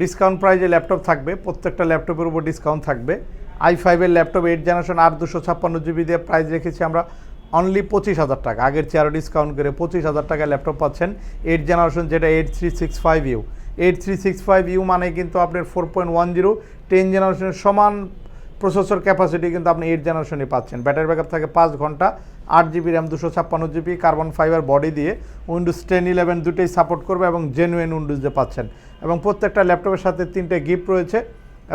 Discount প্রাইজে laptop থাকবে, প্রত্যেকটা ল্যাপটপের উপর ডিসকাউন্ট থাকবে। আই ফাইভের ল্যাপটপ এইট জেনারেশন আট দুশো ছাপ্পান্ন জিবি দিয়ে প্রাইস রেখেছি আমরা অনলি পঁচিশ হাজার টাকা। আগের চেয়ারও ডিসকাউন্ট করে পঁচিশ হাজার টাকায় ল্যাপটপ পাচ্ছেন এইট জেনারেশন যেটা eight three six five U eight three six five U মানে কিন্তু আপনার four point one zero ten জেনারেশনের সমান প্রসেসর ক্যাপাসিটি কিন্তু আপনি এইট জেনারেশনই পাচ্ছেন। ব্যাটারি ব্যাকআপ থাকে পাঁচ ঘণ্টা, আট জিবি র্যাম দুশো ছাপ্পান্ন জিবি কার্বন ফাইবার বডি দিয়ে উইন্ডোজ টেন ইলেভেন দুটোই সাপোর্ট করবে এবং জেনুইন উইন্ডোজ পাচ্ছেন। এবং প্রত্যেকটা ল্যাপটপের সাথে তিনটে গিফট রয়েছে।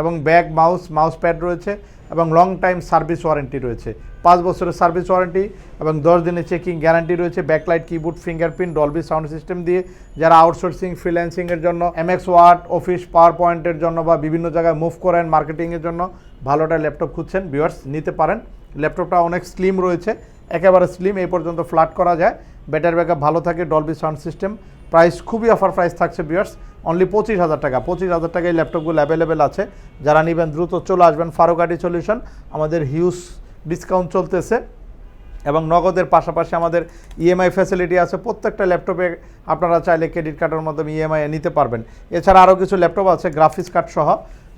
এবং ব্যাগ, মাউস মাউস প্যাড রয়েছে এবং লং টাইম সার্ভিস ওয়ারেন্টি রয়েছে। পাঁচ বছরের সার্ভিস ওয়ারেন্টি এবং দশ দিনের চেকিং গ্যারান্টি রয়েছে। Backlight keyboard fingerprint Dolby sound system দিয়ে যারা আউটসোর্সিং ফ্রিল্যান্সিংয়ের জন্য এমএক্স ওয়ার্ড অফিস পাওয়ার পয়েন্টের জন্য বা বিভিন্ন জায়গায় মুভ করেন মার্কেটিংয়ের জন্য, ভালোটা ল্যাপটপ খুঁজছেন ভিউয়ার্স নিতে পারেন। ল্যাপটপটা অনেক স্লিম রয়েছে, একেবারে স্লিম এই পর্যন্ত ফ্ল্যাট করা যায়। ব্যাটারি ব্যাকআপ ভালো থাকে ডলবি সাউন্ড সিস্টেম প্রাইস খুবই অফার প্রাইস থাকছে ভিউয়ার্স অনলি পঁচিশ হাজার টাকা। পঁচিশ হাজার টাকায় ল্যাপটপগুলো অ্যাভেলেবেল আছে। যারা নেবেন দ্রুত চলে আসবেন ফারুকাটি সলিউশন আমাদের হিউজ ডিসকাউন্ট চলতেছে। এবং নগদের পাশাপাশি আমাদের ইএমআই ফ্যাসিলিটি আছে। প্রত্যেকটা ল্যাপটপে আপনারা চাইলে ক্রেডিট কার্ডের মাধ্যমে ইএমআই নিতে পারবেন। এছাড়া আরও কিছু ল্যাপটপ আছে গ্রাফিক্স কার্ড সহ।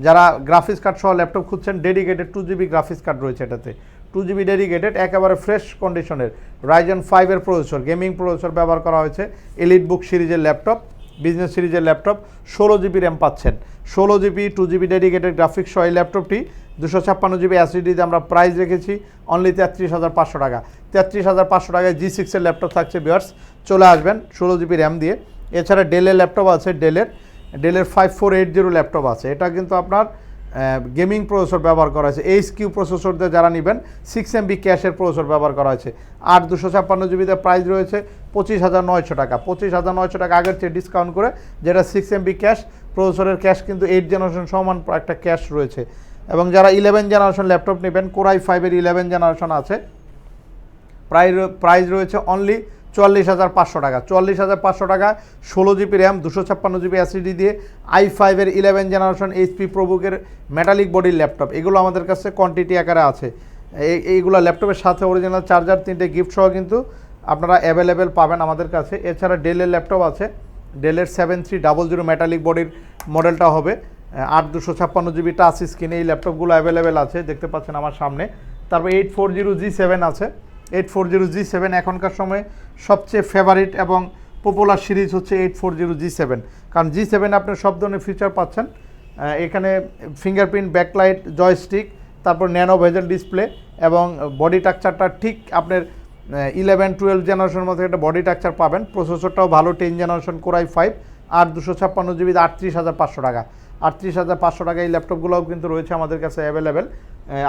যারা গ্রাফিক্স কার্ড সহ ল্যাপটপ খুঁজছেন dedicated two GB graphics card রয়েছে এটাতে। টু জিবি ডেডিকেটেড একেবারে ফ্রেশ কন্ডিশনের রাইজন ফাইভের প্রসেসর গেমিং প্রসেসর ব্যবহার করা হয়েছে। এলিট বুক সিরিজের ল্যাপটপ বিজনেস সিরিজের ল্যাপটপ, ষোলো জিবি র্যাম পাচ্ছেন। ষোলো GB, two GB dedicated graphics সহ এই ল্যাপটপটি দুশো ছাপ্পান্ন জিবি অ্যাসিডিতে আমরা প্রাইস রেখেছি অনলি তেত্রিশ হাজার পাঁচশো টাকা। তেত্রিশ হাজার পাঁচশো টাকায় জি সিক্সের ল্যাপটপ থাকছে বিয়ার্স চলে আসবেন ষোলো জিবি র্যাম দিয়ে। এছাড়া ডেলের ল্যাপটপ আছে ডেলের ডেলের five four eight zero laptop আছে। এটা কিন্তু আপনার গেমিং প্রসেসর ব্যবহার করা হয়েছে। এইচ কিউ প্রসেসর দিয়ে যারা নেবেন সিক্স এমবি ক্যাশের প্রসেসর ব্যবহার করা হয়েছে। আট দুশো ছাপ্পান্ন জিবিতে প্রাইস রয়েছে পঁচিশ হাজার নয়শো টাকা। পঁচিশ হাজার নয়শো টাকা আগের চেয়ে ডিসকাউন্ট করে যেটা সিক্স এমবি ক্যাশ প্রসেসরের ক্যাশ কিন্তু এইট জেনারেশন সমান একটা ক্যাশ রয়েছে। এবং যারা ইলেভেন জেনারেশন ল্যাপটপ নেবেন কোরাই ফাইভের ইলেভেন জেনারেশন আছে। প্রাইস প্রাইস রয়েছে অনলি চুয়াল্লিশ হাজার পাঁচশো টাকা। চুয়াল্লিশ হাজার পাঁচশো টাকা, ষোলো জিবি র্যাম, দুশো ছাপ্পান্ন জিবি অ্যাসিডি দিয়ে আই ফাইভের ইলেভেন জেনারেশন এইচপি প্রবুকের মেটালিক বডির ল্যাপটপ এগুলো আমাদের কাছে কোয়ান্টিটি আকারে আছে। এই, এইগুলো ল্যাপটপের সাথে অরিজিনাল চার্জার তিনটে গিফট সহ কিন্তু আপনারা অ্যাভেলেবেল পাবেন আমাদের কাছে। এছাড়া ডেলের ল্যাপটপ আছে। ডেলের seven three double zero metallic বডির মডেলটা হবে। আট দুশো ছাপ্পান্ন জিবি টাচ স্ক্রিনে এই ল্যাপটপগুলো অ্যাভেলেবেল আছে। দেখতে পাচ্ছেন আমার সামনে। তারপর eight four zero G seven আছে। Eight four zero G seven এখনকার সময়ে সবচেয়ে ফেভারিট এবং পপুলার সিরিজ হচ্ছে eight four zero G seven কারণ জি সেভেন আপনি সব ধরনের ফিচার পাচ্ছেন। এখানে ফিঙ্গারপ্রিন্ট ব্যাকলাইট জয়স্টিক তারপর ন্যানো ভেজেল ডিসপ্লে এবং বডি স্ট্রাকচারটা ঠিক আপনার ইলেভেন টুয়েলভ জেনারেশনের মধ্যে একটা বডি স্ট্রাকচার পাবেন। প্রসেসরটাও ভালো ten generation core i five আর দুশো ছাপ্পান্ন জিবি আটত্রিশ হাজার পাঁচশো টাকা। আটত্রিশ হাজার পাঁচশো টাকা এই ল্যাপটপগুলোও কিন্তু রয়েছে আমাদের কাছে অ্যাভেলেবেল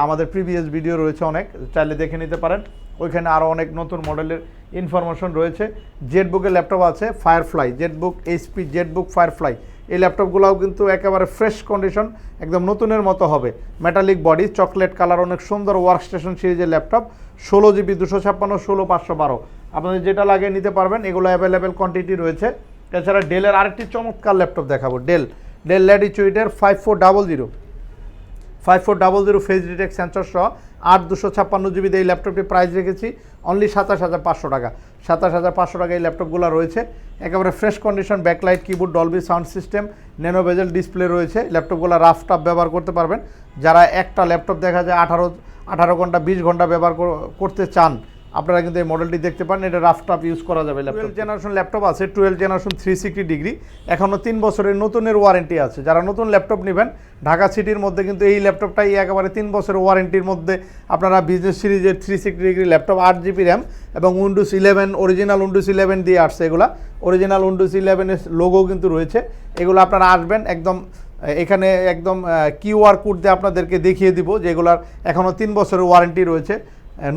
আমাদের প্রিভিয়াস ভিডিও রয়েছে অনেক, চাইলে দেখে নিতে পারেন। ওইখানে আরও অনেক নতুন মডেলের ইনফরমেশন রয়েছে। জেটবুকের ল্যাপটপ আছে Firefly JetBook HP JetBook Firefly এই ল্যাপটপগুলোও কিন্তু একেবারে ফ্রেশ কন্ডিশন একদম নতুনের মতো হবে। মেটালিক বডি চকলেট কালার অনেক সুন্দর ওয়ার্কস্টেশন সিরিজের ল্যাপটপ ষোলো জিবি দুশো ছাপ্পান্ন, ষোলো, পাঁচশো বারো। আপনাদের যেটা লাগে নিতে পারবেন, এগুলো অ্যাভেলেবেল কোয়ান্টিটি রয়েছে। এছাড়া ডেলের আরেকটি চমৎকার ল্যাপটপ দেখাবো Dell Dell ল্যাটিচুইটের five four double zero five four double zero face detect sensor সহ আট দুশো ছাপ্পান্ন জিবিতে এই ল্যাপটপটি প্রাইস রেখেছি। অনলি সাতাশ হাজার পাঁচশো টাকা। সাতাশ হাজার পাঁচশো টাকা এই ল্যাপটপগুলো রয়েছে। একেবারে fresh condition backlight keyboard Dolby sound system nano bezel display রয়েছে। ল্যাপটপগুলো রাফ টাফ ব্যবহার করতে পারবেন। যারা একটা ল্যাপটপ দেখা যায় আঠারো আঠারো ঘণ্টা, বিশ ঘণ্টা ব্যবহার কর- করতে চান আপনারা কিন্তু এই মডেলটি দেখতে পারেন এটা রাফ টাফ ইউজ করা যাবে ল্যাপটপ জেনারেশন ল্যাপটপ আছে twelve generation three sixty degree এখনও তিন বছরের নতুনের ওয়ারেন্টি আছে। যারা নতুন ল্যাপটপ নেবেন ঢাকা সিটির মধ্যে কিন্তু এই ল্যাপটপটাই একেবারে তিন বছরের ওয়ারেন্টির মধ্যে আপনারা বিজনেস সিরিজের থ্রি সিক্সটি ডিগ্রি ল্যাপটপ আট জিবি র্যাম এবং Windows eleven original Windows eleven দিয়ে আসছে এগুলা। অরিজিনাল উইন্ডোজ ইলেভেনের লোগো কিন্তু রয়েছে। এগুলো আপনারা আসবেন একদম এখানে একদম কিউআর কোড দিয়ে আপনাদেরকে দেখিয়ে দিব যেগুলার এখনও তিন বছরের ওয়ারেন্টি রয়েছে।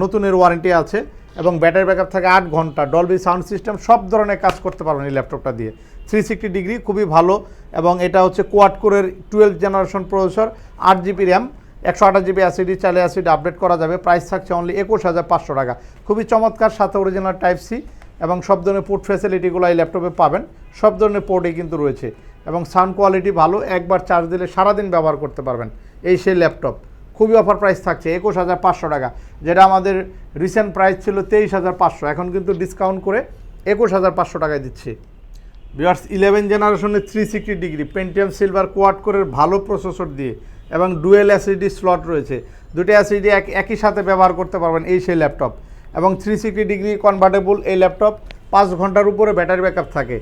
নতুনের ওয়ারেন্টি আছে এবং ব্যাটারি ব্যাকআপ থাকে আট ঘণ্টা। ডলবি সাউন্ড সিস্টেম সব ধরনের কাজ করতে পারবেন এই ল্যাপটপটা দিয়ে। থ্রি সিক্সটি ডিগ্রি খুবই ভালো এবং এটা হচ্ছে কোয়াড কোরের টুয়েলভ জেনারেশন প্রসেসর আট জিবি র্যাম একশো আঠাশ জিবি অ্যাসিডি চালে অ্যাসিড আপডেট করা যাবে। প্রাইস থাকছে অনলি একুশ হাজার পাঁচশো টাকা। খুবই চমৎকার, সাথে অরিজিনাল টাইপ সি এবং সব ধরনের পোর্ট ফ্যাসিলিটিগুলো এই ল্যাপটপে পাবেন। সব ধরনের পোর্টই কিন্তু রয়েছে এবং সাউন্ড কোয়ালিটি ভালো, একবার চার্জ দিলে সারাদিন ব্যবহার করতে পারবেন এই সেই ল্যাপটপ খুবই অফার প্রাইস থাকছে, একুশ হাজার পাঁচশো টাকা, যেটা আমাদের রিসেন্ট প্রাইস ছিল তেইশ হাজার পাঁচশো, এখন কিন্তু ডিসকাউন্ট করে একুশ হাজার পাঁচশো টাকায় দিচ্ছি। বিয়ার্স ইলেভেন জেনারেশনের three sixty degree Pentium Silver quad কোরের ভালো প্রসেসর দিয়ে এবং ডুয়েল অ্যাসিডি স্লট রয়েছে। দুটো অ্যাসিডি এক, একই সাথে ব্যবহার করতে পারবেন এই সেই ল্যাপটপ এবং থ্রি সিক্সটি ডিগ্রি কনভার্টেবল এই ল্যাপটপ পাঁচ ঘণ্টার উপরে ব্যাটারি ব্যাকআপ থাকে।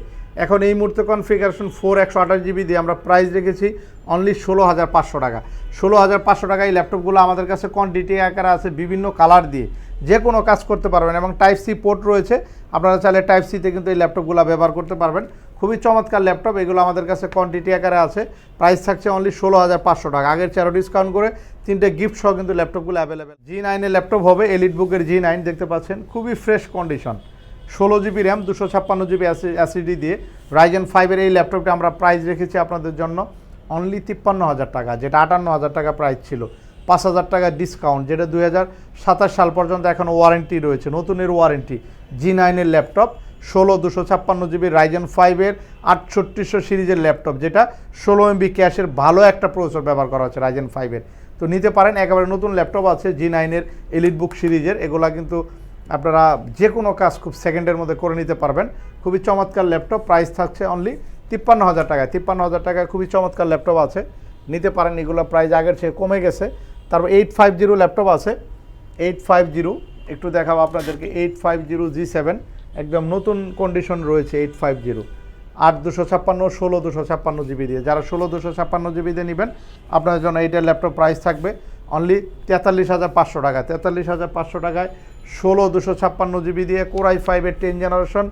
এখন এই মুহূর্তে কনফিগারেশন ফোর একশো আঠাশ জিবি দিয়ে আমরা প্রাইস রেখেছি অনলি ষোলো হাজার পাঁচশো টাকা। ষোলো হাজার পাঁচশো টাকা এই ল্যাপটপগুলো আমাদের কাছে কোয়ান্টিটি আকারে আছে বিভিন্ন কালার দিয়ে। যে কোনো কাজ করতে পারবেন এবং টাইপ সি পোর্ট রয়েছে, আপনারা চাইলে টাইপ সিতে কিন্তু এই ল্যাপটপগুলো ব্যবহার করতে পারবেন। খুবই চমৎকার ল্যাপটপ এগুলো আমাদের কাছে কোয়ান্টিটি আকারে আছে। প্রাইস থাকছে অনলি ষোলো হাজার পাঁচশো টাকা। আগের চারো ডিসকাউন্ট করে তিনটে গিফট সহ কিন্তু ল্যাপটপগুলো অ্যাভেলেবেল জি নাইনের ল্যাপটপ হবে এলিট বুকের জি নাইন দেখতে পাচ্ছেন? খুবই ফ্রেশ কন্ডিশন ষোলো জিবি র্যাম, দুশো ছাপ্পান্ন জিবি অ্যাসিডি দিয়ে। রাইজেন ফাইভের এই ল্যাপটপটা আমরা প্রাইস রেখেছি আপনাদের জন্য অনলি তিপ্পান্ন হাজার টাকা, যেটা আটান্ন হাজার টাকা প্রাইস ছিল। পাঁচ হাজার টাকা ডিসকাউন্ট যেটা দুই হাজার সাতাশ সাল পর্যন্ত এখন ওয়ারেন্টি রয়েছে নতুনের ওয়ারেন্টি জি নাইনের ল্যাপটপ ষোলো, দুশো ছাপ্পান্ন জিবি রাইজেন ফাইভের আটষট্টিশো সিরিজের ল্যাপটপ যেটা ষোলো এমবি ক্যাশের ভালো একটা প্রসেসর ব্যবহার করা হচ্ছে রাইজেন ফাইভের তো নিতে পারেন, একেবারে নতুন ল্যাপটপ আছে জি নাইনের এলিট বুক সিরিজের, এগুলা কিন্তু আপনারা যে কোনো কাজ খুব সেকেন্ডের মধ্যে করে নিতে পারবেন। খুবই চমৎকার ল্যাপটপ প্রাইস থাকছে অনলি তিপ্পান্ন হাজার টাকায়। তিপ্পান্ন হাজার টাকায় খুবই চমৎকার ল্যাপটপ আছে। নিতে পারেন, এগুলো প্রাইস আগের চেয়ে কমে গেছে। তারপর এইট ফাইভ জিরো ল্যাপটপ আছে। এইট ফাইভ জিরো একটু দেখাবো আপনাদেরকে eight five zero G seven একদম নতুন কন্ডিশন রয়েছে এইট ফাইভ জিরো আট দুশো ছাপ্পান্ন, ষোলো দুশো ছাপ্পান্ন জিবি দিয়ে। যারা ষোলো দুশো ছাপ্পান্ন জিবি দিয়ে নেবেন আপনার জন্য এইটার ল্যাপটপ প্রাইস থাকবে অনলি তেতাল্লিশ হাজার পাঁচশো টাকা তেতাল্লিশ হাজার পাঁচশো টাকায় ষোলো দুশো ছাপ্পান্ন জিবি দিয়ে কোরাই ফাইভের ten generation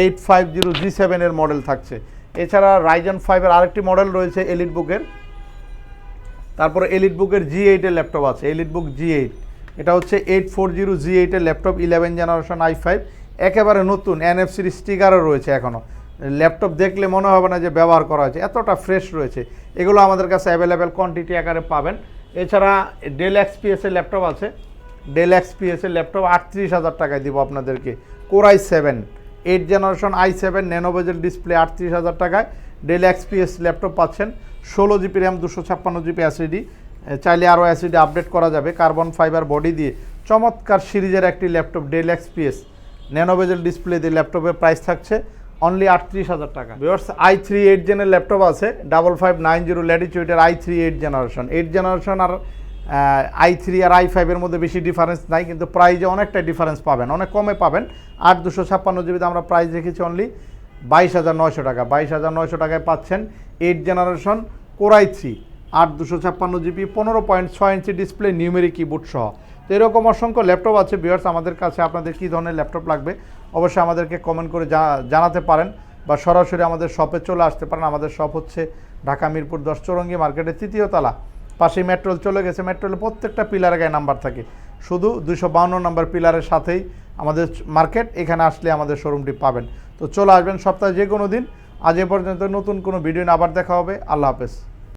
eight five zero G সেভেনের মডেল থাকছে। এছাড়া রাইজন ফাইভের আরেকটি মডেল রয়েছে এলিট বুকের তারপরে এলিট বুকের জি এইটের ল্যাপটপ আছে এলিট বুক জি এইট এটা হচ্ছে এইট ফোর জিরো জি এইটের laptop eleven generation I five একেবারে নতুন এনএফসির স্টিকারও রয়েছে এখনও ল্যাপটপ দেখলে মনে হবে না যে ব্যবহার করা হয়েছে, এতটা ফ্রেশ রয়েছে। এগুলো আমাদের কাছে অ্যাভেলেবেল কোয়ান্টিটি আকারে পাবেন। এছাড়া ডেল এক্সপিএসের ল্যাপটপ আছে ডেল এক্সপিএসের ল্যাপটপ আটত্রিশ হাজার টাকায় দিব আপনাদেরকে। Core i seven eight generation I seven nano bezel display আটত্রিশ হাজার টাকায়। ডেল এক্সপিএস ল্যাপটপ পাচ্ছেন, ষোলো জিবি র্যাম দুশো ছাপ্পান্ন জিবি অ্যাসিডি চাইলে আরও অ্যাসিডি আপডেট করা যাবে কার্বন ফাইবার বডি দিয়ে। চমৎকার সিরিজের একটি laptop Dell XPS nano bezel display দিয়ে ল্যাপটপের প্রাইস থাকছে অনলি আটত্রিশ হাজার টাকা। বিয়ার্স আই থ্রি এইট জেনের ল্যাপটপ আছে double five nine zero ল্যাটিচিউডের I three eight generation eight generation R I three আর আই ফাইভের মধ্যে বেশি ডিফারেন্স নাই, কিন্তু প্রাইজে অনেকটা ডিফারেন্স পাবেন, অনেক কমে পাবেন। আট দুশো ছাপ্পান্ন জিবিতে আমরা প্রাইস রেখেছি অনলি বাইশ হাজার নয়শো টাকা। বাইশ হাজার নয়শো টাকায় পাচ্ছেন এইট জেনারেশন কোরাই থ্রি আট দুশো ছাপ্পান্ন জিবি পনেরো পয়েন্ট ছয় ইঞ্চি ডিসপ্লে নিউমেরিক কিবোর্ড সহ। তো এরকম অসংখ্য ল্যাপটপ আছে বিয়ার্স আমাদের কাছে আপনাদের কী ধরনের ল্যাপটপ লাগবে অবশ্যই আমাদেরকে কমেন্ট করে জানাতে পারেন বা সরাসরি আমাদের শপে চলে আসতে পারেন। আমাদের শপ হচ্ছে ঢাকা মিরপুর দশ চৌরঙ্গি মার্কেটের তৃতীয় তলা। পাশে মেট্রোল চলে গেছে। মেট্রোলের প্রত্যেকটা পিলারে গায়ে নাম্বার থাকে। শুধু দুশো বাউন্ন নম্বর পিলারের সাথেই আমাদের মার্কেট এখানে আসলে আমাদের শোরুমটি পাবেন। তো চলে আসবেন সপ্তাহে যে কোনো দিন। আজ এ পর্যন্ত নতুন কোনো ভিডিও আবার দেখা হবে। আল্লাহ হাফেজ।